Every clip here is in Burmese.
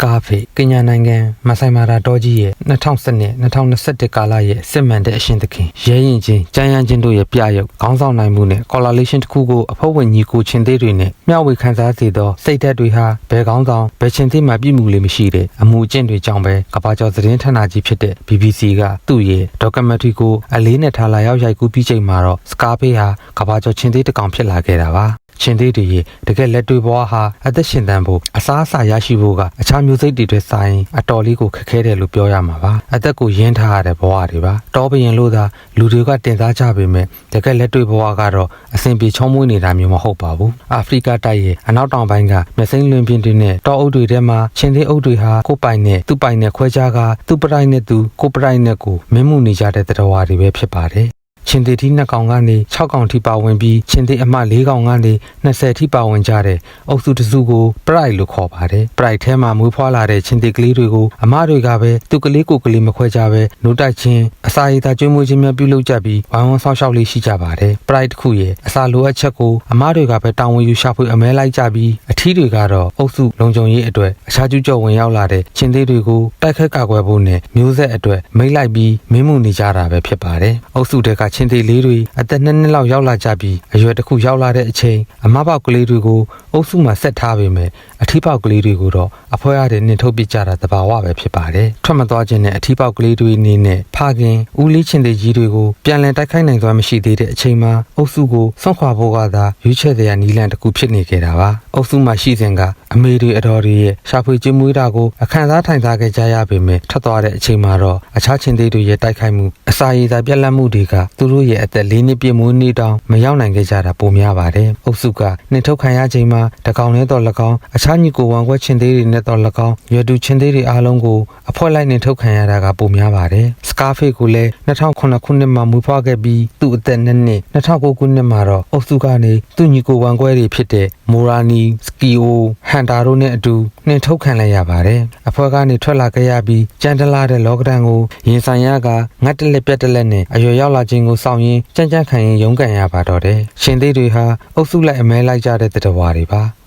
Scarface ကညာနိုင်ငံမဆိုင်မာရာတော်ကြီးရဲ့2012 2021ကာလရဲ့စစ်မှန်တဲ့အရှင်သခင်ရဲရင်ချင်းကြမ်းရမ်းချင်းတို့ရဲ့ပြရုပ်ခေါင်းဆောင်နိုင်မှုနဲ့ correlation တစ်ခုကိုအဖွဲ့ဝင်ညီကိုချင်းသေးတွေနဲ့မျှဝေခန်းစားစေသောစိတ်ဓာတ်တွေဟာဘယ်ခေါင်းဆောင်ဘယ်ချင်းသေးမှပြည့်မှုလေးမရှိတဲ့အမှုအကျင့်တွေကြောင့်ပဲကဘာကျော်သတင်းဌာနကြီးဖြစ်တဲ့ BBC ကသူ့ရဲ့ documentary ကိုအလေးနဲ့ထားလာရောက်ရိုက်ကူးပြီးချိန်မှာတော့ Scarface ဟာကဘာကျော်ချင်းသေးတစ်ကောင်ဖြစ်လာခဲ့တာပါ ချင်းသေးတွေရဲ့တကယ်လက်တွေ့ဘဝဟာအသက်ရှင်သန်ဖို့အစားအစာရရှိဖို့ကအခြားမျိုးစိတ်တွေအတွက်ဆိုင်အတော်လေးကိုခက်ခဲတယ်လို့ပြောရမှာပါအသက်ကိုရင်းထားရတဲ့ဘဝတွေပါတောဘရင်လို့သာလူတွေကတင်စားကြပေမဲ့တကယ်လက်တွေ့ဘဝကတော့အစဉ်ပြေချုံးမွေးနေတာမျိုးမဟုတ်ပါဘူးအာဖရိကတိုက်ရဲ့အနောက်တောင်ပိုင်းကမျက်စိမ်းလွင်ပြင်တွေနဲ့တောအုပ်တွေထဲမှာချင်းသေးအုပ်တွေဟာကိုယ်ပိုင်နဲ့သူ့ပိုင်နဲ့ခွဲခြားကသူ့ပရိုက်နဲ့သူကိုယ်ပရိုက်နဲ့ကိုမင်းမှုနေကြတဲ့တရားတွေပဲဖြစ်ပါတယ် ချင်းသေးတီ2កောင်ကနေ6កောင်ထိပါဝင်ပြီးချင်းသေးအမှ4កောင်ကနေ20ထိပါဝင်ကြတဲ့အုပ်စုတစ်စုကို pride လို့ခေါ်ပါတယ် pride ထဲမှာမွေးဖွားလာတဲ့ချင်းသေးကလေးတွေကိုအမတွေကပဲသူကလေးကိုကလေးမခွဲကြပဲနိုးတိုက်ချင်းအစာရည်သာကျွေးမွေးခြင်းများပြုလုပ်ကြပြီးဝိုင်းဝန်းဆောက်ရှောက်လေးရှိကြပါတယ် pride တစ်ခုရဲ့အစာလိုအပ်ချက်ကိုအမတွေကပဲတာဝန်ယူရှာဖွေအမဲလိုက်ကြပြီးအထီးတွေကတော့အုပ်စုလုံခြုံရေးအတွက်အခြားကျူးကျော်ဝင်ရောက်လာတဲ့ချင်းသေးတွေကိုတိုက်ခတ်ကာကွယ်ဖို့နဲ့မျိုးဆက်အတွက်မိတ်လိုက်ပြီးမင်းမှုနေကြတာပဲဖြစ်ပါတယ်အုပ်စုတွေက ချင်းသေးလေးတွေအသက်နှစ်နှစ်လောက်ရောက်လာကြပြီးအရွယ်တစ်ခုရောက်လာတဲ့အချိန်အမပေါက်ကလေးတွေကိုအုပ်စုမှာဆက်ထားပေမဲ့အထီးပေါက်ကလေးတွေကိုတော့အဖွဲရတဲ့နှင်ထုတ်ပစ်ကြတာတဘာဝပဲဖြစ်ပါတယ်ထွက်မသွားခြင်းနဲ့အထီးပေါက်ကလေးတွေအနေနဲ့ဖခင်ဦးလေးချင်းတဲ့ကြီးတွေကိုပြန်လည်တိုက်ခိုက်နိုင်သွားမရှိသေးတဲ့အချိန်မှာအုပ်စုကိုဆွန့်ခွာဖို့ကသာရွေးချယ်တဲ့နီလန်တစ်ခုဖြစ်နေခဲ့တာပါအုပ်စုမှာရှိစဉ်ကအမေတွေအတော်တွေရဲ့ရှာဖွေကျွေးမွေးတာကိုအခန်းစားထိုင်စားခဲ့ကြရပေမဲ့ထွက်သွားတဲ့အချိန်မှာတော့အခြားချင်းသေးတွေရဲ့တိုက်ခိုက်မှုအစာရည်သာပြက်လက်မှုတွေကသူတို့ရဲ့အသက်လေးနှစ်ပြည့်မွေးနေ့တောင်မရောက်နိုင်ခဲ့ကြတာပိုများပါတယ်။အုပ်စုကနှင်ထုတ်ခံရချိန်မှာတကောင်နဲ့တော့၎င်းအခြားညီကိုဝမ်ခွဲချင်းသေးတွေနဲ့တော့၎င်းရွယ်တူချင်းသေးတွေအားလုံးကိုအဖွဲလိုက်နှင်ထုတ်ခံရတာကပိုများပါတယ်။ Scarface ကိုလည်း2009ခုနှစ်မှာမွေးဖွားခဲ့ပြီးသူ့အသက်နှစ်နှစ်2009ခုနှစ်မှာတော့အုပ်စုကနေသူ့ညီကိုဝမ်ခွဲတွေဖြစ်တဲ့မိုရာနီစကီယိုဟန်တာတို့နဲ့အတူနှင်ထုတ်ခံလိုက်ရပါတယ်။အဖွဲကနေထွက်လာခဲ့ရပြီးကြမ်းတလာတဲ့လောကဒဏ်ကိုရင်ဆိုင်ရကငတ်တလက်ပြက်တလက်နဲ့အရွယ်ရောက်လာခြင်းကိုစောင့်ရင်းကြမ်းကြမ်းခံရင်ရုန်းကန်ရပါတော့တယ်။ရှင်သေးတွေဟာအုပ်စုလိုက်အမဲလိုက်ကြတဲ့တဝါတွေပါ။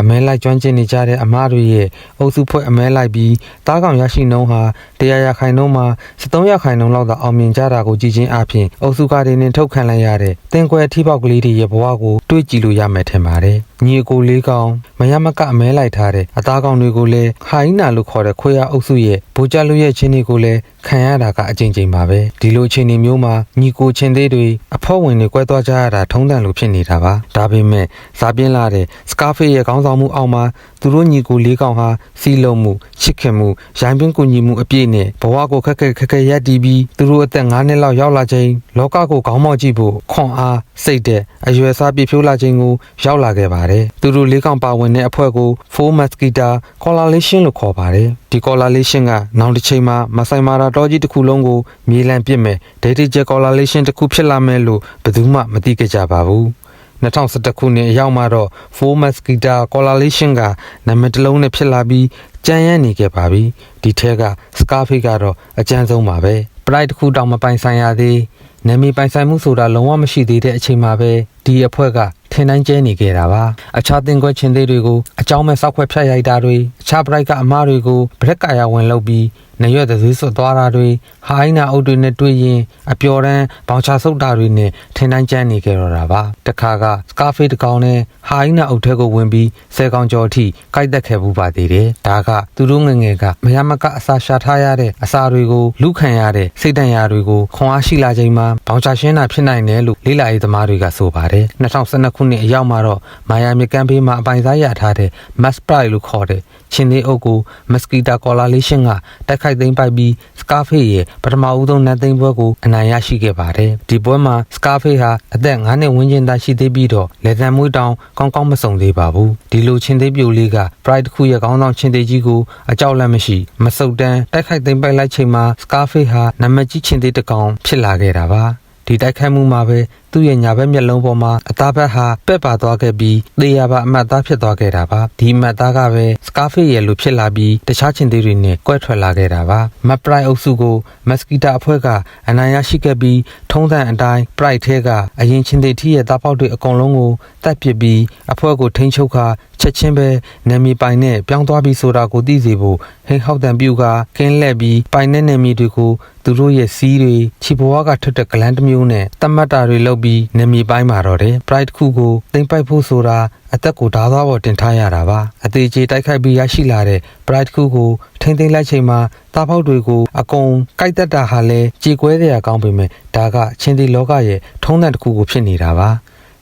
အမဲလိုက်ကျွမ်းကျင်နေကြတဲ့အမားတွေရဲ့အုပ်စုဖွဲ့အမဲလိုက်ပြီးတားကောင်ရရှိနှုံးဟာတရားရခိုင်နှုံးမှာ73ရခိုင်နှုံးလောက်သာအောင်မြင်ကြတာကိုကြည်ချင်းအပြင်အုပ်စုကားတွေနဲ့ထုတ်ခံလိုက်ရတဲ့တင်ကွယ်ထိပေါက်ကလေးတွေရဲ့ဘဝကိုတွေးကြည့်လို့ရမယ်ထင်ပါတယ်။ ညီကိုလေးကောင်မရမကအမဲလိုက်ထားတဲ့အသားကောင်တွေကိုလည်းခိုင်းနာလို့ခေါ်တဲ့ခွေရအုပ်စုရဲ့ဘိုးကြလူရဲ့ချင်းတွေကိုလည်းခံရတာကအကြိမ်ကြိမ်ပါပဲဒီလိုချင်းတွေမျိုးမှာညီကိုချင်းသေးတွေအဖောက်ဝင်တွေကွဲသွားကြရတာထုံးတန်လို့ဖြစ်နေတာပါဒါပေမဲ့ဇာပြင်းလာတဲ့စကားဖေးရဲ့ခေါင်းဆောင်မှုအောက်မှာသူတို့ညီကိုလေးကောင်ဟာစီးလုံးမှုချစ်ခင်မှုရိုင်းပင်းကူညီမှုအပြည့်နဲ့ဘဝကိုခက်ခဲခက်ခဲရပ်တည်ပြီးသူတို့အသက်9နှစ်လောက်ရောက်လာချိန်လောကကိုခေါင်းမောက်ကြည့်ဖို့ခွန်အားစိတ်တဲ့အရွယ်စားပြဖြိုးလာခြင်းကိုရောက်လာခဲ့ပါတယ်သူတို့လေးကောင်ပါဝင်တဲ့အဖွဲ့ကို Four Mosquito Coalition လို့ခေါ်ပါတယ်ဒီ Coalition ကနောက်တစ်ချိန်မှာမဆိုင်မာရာတော်ကြီးတစ်ခုလုံးကိုမြေလံပစ်မယ် Data Jet Coalition တစ်ခုဖြစ်လာမယ်လို့ဘယ်သူမှမသိကြပါဘူး 2011ခုနှစ်အရောက်မှာတော့ Four Mosquito Coalition ကနာမည်တစ်လုံးနဲ့ဖြစ်လာပြီးကြမ်းရမ်းနေခဲ့ပါပြီဒီထက်က Scarface ကတော့အကြမ်းဆုံးပါပဲ Pride တစ်ခုတောင်မပိုင်ဆိုင်ရသေးနာမည်ပိုင်ဆိုင်မှုဆိုတာလုံးဝမရှိသေးတဲ့အချိန်မှာပဲဒီအဖွဲ့ကထင်တိုင်းကျဲနေခဲ့တာပါအခြားတင်ခွက်ချင်းသေးတွေကိုအကြောင်းမဲ့စောက်ခွက်ဖြတ်ရိုက်တာတွေအခြားပရိုက်ကအမားတွေကိုဗရက်ကာယာဝင်လုပ်ပြီး နေရွက်သွေးဆွတ်သွားတာတွေဟိုင်းနာအုပ်တွေနဲ့တွေ့ရင်အပျော်တန်းဘောင်ချဆုတ်တာတွေနဲ့ထင်တိုင်းကျန်းနေကြတော့တာပါတခါကစကားဖေးတကောင်နဲ့ဟိုင်းနာအုပ်ထဲကိုဝင်ပြီးဆယ်ကောင်ကျော်အထိကိုက်တက်ခဲ့ဘူးပါသေးတယ်ဒါကသူတို့ငငယ်ကမရမကအစာရှာထားရတဲ့အစာတွေကိုလူခံရတဲ့စိတ်တန်ရာတွေကိုခွန်အားရှိလာချိန်မှာဘောင်ချရှင်းတာဖြစ်နိုင်တယ်လို့လေးလာရေးသမားတွေကဆိုပါတယ်2012ခုနှစ်အရောက်မှာတော့မာယာမြကန်ဘေးမှာအပိုင်စားရထားတဲ့ Mass Pride လို့ခေါ်တဲ့ ချင်းသေးအုပ်ကို Mosquito Coalition ကတိုက်ခိုက်သိမ်းပိုက်ပြီး Scarface ရဲ့ပထမဦးဆုံးနတ်သိမ်းပွဲကိုအနိုင်ရရှိခဲ့ပါတယ်။ဒီပွဲမှာ Scarface ဟာအသက်9နှစ်ဝန်းကျင်သာရှိသေးပြီးတော့လက်သံမွေးတောင်ကောင်းကောင်းမစုံသေးပါဘူး။ဒီလိုချင်းသေးပြိုလေးက Pride တစ်ခုရဲ့ခေါင်းဆောင်ချင်းသေးကြီးကိုအကြောက်လန့်မရှိမစုတ်တန်းတိုက်ခိုက်သိမ်းပိုက်လိုက်ချိန်မှာ Scarface ဟာနမကြီးချင်းသေးတစ်ကောင်ဖြစ်လာခဲ့တာပါ။ဒီတိုက်ခိုက်မှုမှာပဲသူ့ရဲ့ညာဘက်မျက်လုံးပေါ်မှာအသားဘက်ဟာပဲ့ပါသွားခဲ့ပြီးသေရပါအမတ်သားဖြစ်သွားခဲ့တာပါဒီအမတ်သားကပဲစကားဖေးရဲ့လိုဖြစ်လာပြီးတခြားချင်းသေးတွေနဲ့ကွဲထွက်လာခဲ့တာပါမက်ပရိုက်အုပ်စုကိုမက်စကီတာအဖွဲ့ကအနိုင်ရရှိခဲ့ပြီးထုံးစံအတိုင်းပရိုက်ထဲကအရင်ချင်းသေးထီရဲ့သားပေါက်တွေအကုန်လုံးကိုတက်ပစ်ပြီးအဖွဲ့ကိုထိန်းချုပ်ခါချက်ချင်းပဲနာမည်ပိုင်နဲ့ပြောင်းသွားပြီးဆိုတာကိုသိစေဖို့ဟိန်ဟောက်တန်ပြူကကင်းလက်ပြီးပိုင်တဲ့နာမည်တွေကိုသူတို့ရဲ့စီးတွေခြေဘဝကထွက်တဲ့ဂလန်တစ်မျိုးနဲ့တတ်မှတ်တာတွေလုပ်ပြီးနာမည်ပိုင်းမှာတော့တယ် pride ခုကိုတင်ပိုက်ဖို့ဆိုတာအသက်ကိုဓာသွားပေါ်တင်ထားရတာပါအသေးချေတိုက်ခိုက်ပြီးရရှိလာတဲ့ pride ခုကိုထိမ့်သိမ့်လိုက်ချိန်မှာတားပေါက်တွေကိုအကုန်ကြိုက်တက်တာဟာလဲကြေကွဲစရာကောင်းပေမဲ့ဒါကချင်းသေးလောကရဲ့ထုံးတန်တစ်ခုကိုဖြစ်နေတာပါ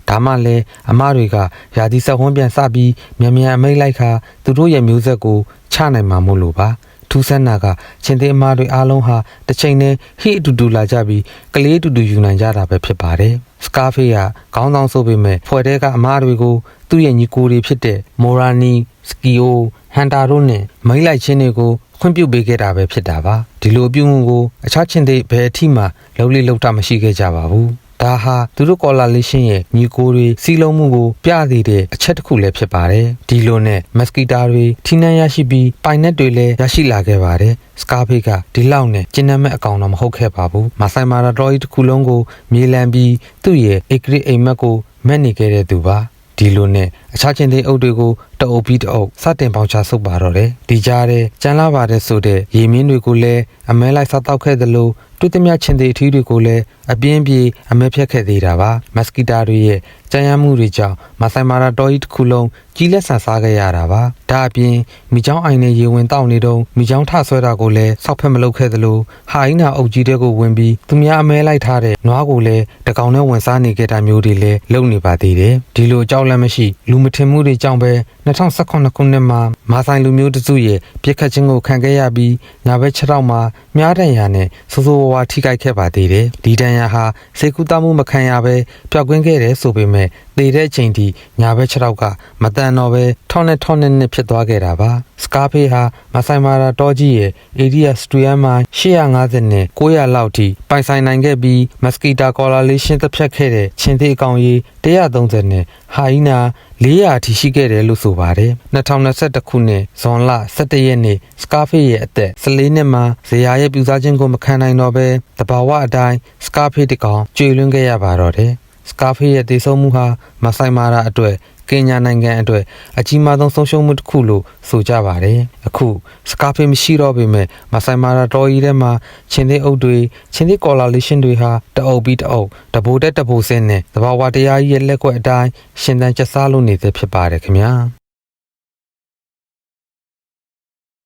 ဒါမှလည်းအမတွေကယာဒီဆက်ဝန်းပြန်စပြီးမြန်မြန်အမိတ်လိုက်ခါသူတို့ရဲ့မျိုးဆက်ကိုချနိုင်မှာမို့လို့ပါထူး ဆန်းနာကချင်းသေးအမတွေအားလုံးဟာတစ်ချိန်နဲ့ဟိအတူတူလာကြပြီးကလေးအတူတူယူနိုင်ကြတာပဲဖြစ်ပါတယ်စကားဖေးကခေါင်းဆောင်ဆိုပေမဲ့ဖွဲ့တဲကအမတွေကိုသူ့ရဲ့ညီကိုတွေဖြစ်တဲ့မိုရာနီစကီယိုဟန်တာတို့နဲ့မိတ်လိုက်ချင်းတွေကိုခွင့်ပြုပေးခဲ့တာပဲဖြစ်တာပါဒီလိုအပြုမှုကိုအခြားချင်းသေးဘယ်အထိမှလုံးလေးလုံးတာမရှိခဲ့ကြပါဘူး ဒါဟာသူတို့ကော်လာလေးရှင်းရဲ့ညီကိုတွေစီးလုံးမှုကိုပြသေးတဲ့အချက်တစ်ခုလည်းဖြစ်ပါတယ်ဒီလိုနဲ့မက်စကီတာတွေထိနှမ်းရရှိပြီးပိုင်နက်တွေလည်းရရှိလာခဲ့ပါတယ်စကားဖေးကဒီလောက်နဲ့ကျင်းနှက်မဲ့အကောင်တော့မဟုတ်ခဲ့ပါဘူးမဆိုင်မာရာတော်ကြီးတစ်ခုလုံးကိုမြေလံပြီးသူ့ရဲ့အေဂရစ်အိမ်မက်ကိုမက်နေခဲ့တဲ့သူပါဒီလိုနဲ့ အခြားချင်းသေးအုပ်တွေကိုတအုပ်ပြီးတအုပ်စတင်ပေါင်ချဆုပ်ပါတော့တယ်ဒီကြားထဲကျန်းလာပါတဲ့ဆိုတဲ့ရေမင်းတွေကိုလည်းအမဲလိုက်စားတောက်ခဲ့သလိုတွေ့သမျှချင်းသေးအထီးတွေကိုလည်းအပြင်းပြေအမဲဖြတ်ခဲ့သေးတာပါမက်စကီတာတွေရဲ့ကြမ်းရမ်းမှုတွေကြောင့်မဆိုင်မာရာတော်ကြီးတစ်ခုလုံးကြီးလက်ဆန်စားခဲ့ရတာပါဒါအပြင်မိချောင်းအိုင်နဲ့ရေဝင်တောက်နေတော့မိချောင်းထဆွဲတာကိုလည်းစောက်ဖက်မလုပ်ခဲ့သလိုဟာအင်းနာအုပ်ကြီးတဲ့ကိုဝင်ပြီးသူများအမဲလိုက်ထားတဲ့နွားကိုလည်းတကောင်နဲ့ဝင်စားနေခဲ့တာမျိုးတွေလည်းလုပ်နေပါသေးတယ်ဒီလိုကြောက်လန့်မရှိလူမထင်မှုတွေကြောင့်ပဲ2018ခုနှစ်မှာမာဆိုင်လူမျိုးတစုရဲ့ပြစ်ခတ်ခြင်းကိုခံခဲ့ရပြီးညာဘက်ခြေထောက်မှာမြားတန်ရာနဲ့ဆိုးဆိုးဝါးဝါထိခိုက်ခဲ့ပါသေးတယ်ဒီတန်ရာဟာစေကူတမှုမခံရဘဲပျောက်ကင်းခဲ့တယ်ဆိုပေမဲ့ သေတဲ့အချိန်ထိညာဘက်ခြေထောက်ကမတန်တော့ပဲထောင်းနဲ့ထောင်းနဲ့နဲ့ဖြစ်သွားခဲ့တာပါစကားဖေးဟာမဆိုင်မာရာတောကြီးရဲ့ area စတူယမ်မှာ850နဲ့900လောက်ထိပိုင်ဆိုင်နိုင်ခဲ့ပြီးမက်စကီတာကော်လာလေးရှင်းသက်ဖြတ်ခဲ့တဲ့ချင်းသေးအကောင်ကြီး130နဲ့ဟာအီနာ400အထိရှိခဲ့တယ်လို့ဆိုပါတယ်2021ခုနှစ်ဇွန်လ17ရက်နေ့စကားဖေးရဲ့အသက်14နှစ်မှာဇေယျရဲ့ပြူစားခြင်းကိုမခံနိုင်တော့ပဲတဘာဝအတိုင်းစကားဖေးတစ်ကောင်ကျွေလွှင့်ခဲ့ရပါတော့တယ် စကားဖေးရဲ့တည်ဆုံမှုဟာမဆိုင်မာရာအတွက်ကင်ညာနိုင်ငံအတွက်အကြီးမားဆုံးဆုံးရှုံးမှုတစ်ခုလို့ဆိုကြပါတယ်အခုစကားဖေးမရှိတော့ပေမဲ့မဆိုင်မာရာတော်ကြီးထဲမှာချင်းသေးအုပ်တွေချင်းသေးကော်လာလေးရှင်းတွေဟာတအုပ်ပြီးတအုပ်တဘိုးတက်တဘိုးစင်းနဲ့တဘာဝတရားကြီးရဲ့လက်ကွက်အတိုင်းရှင်သန်ကျဆားလို့နေသေးဖြစ်ပါတယ်ခင်ဗျာ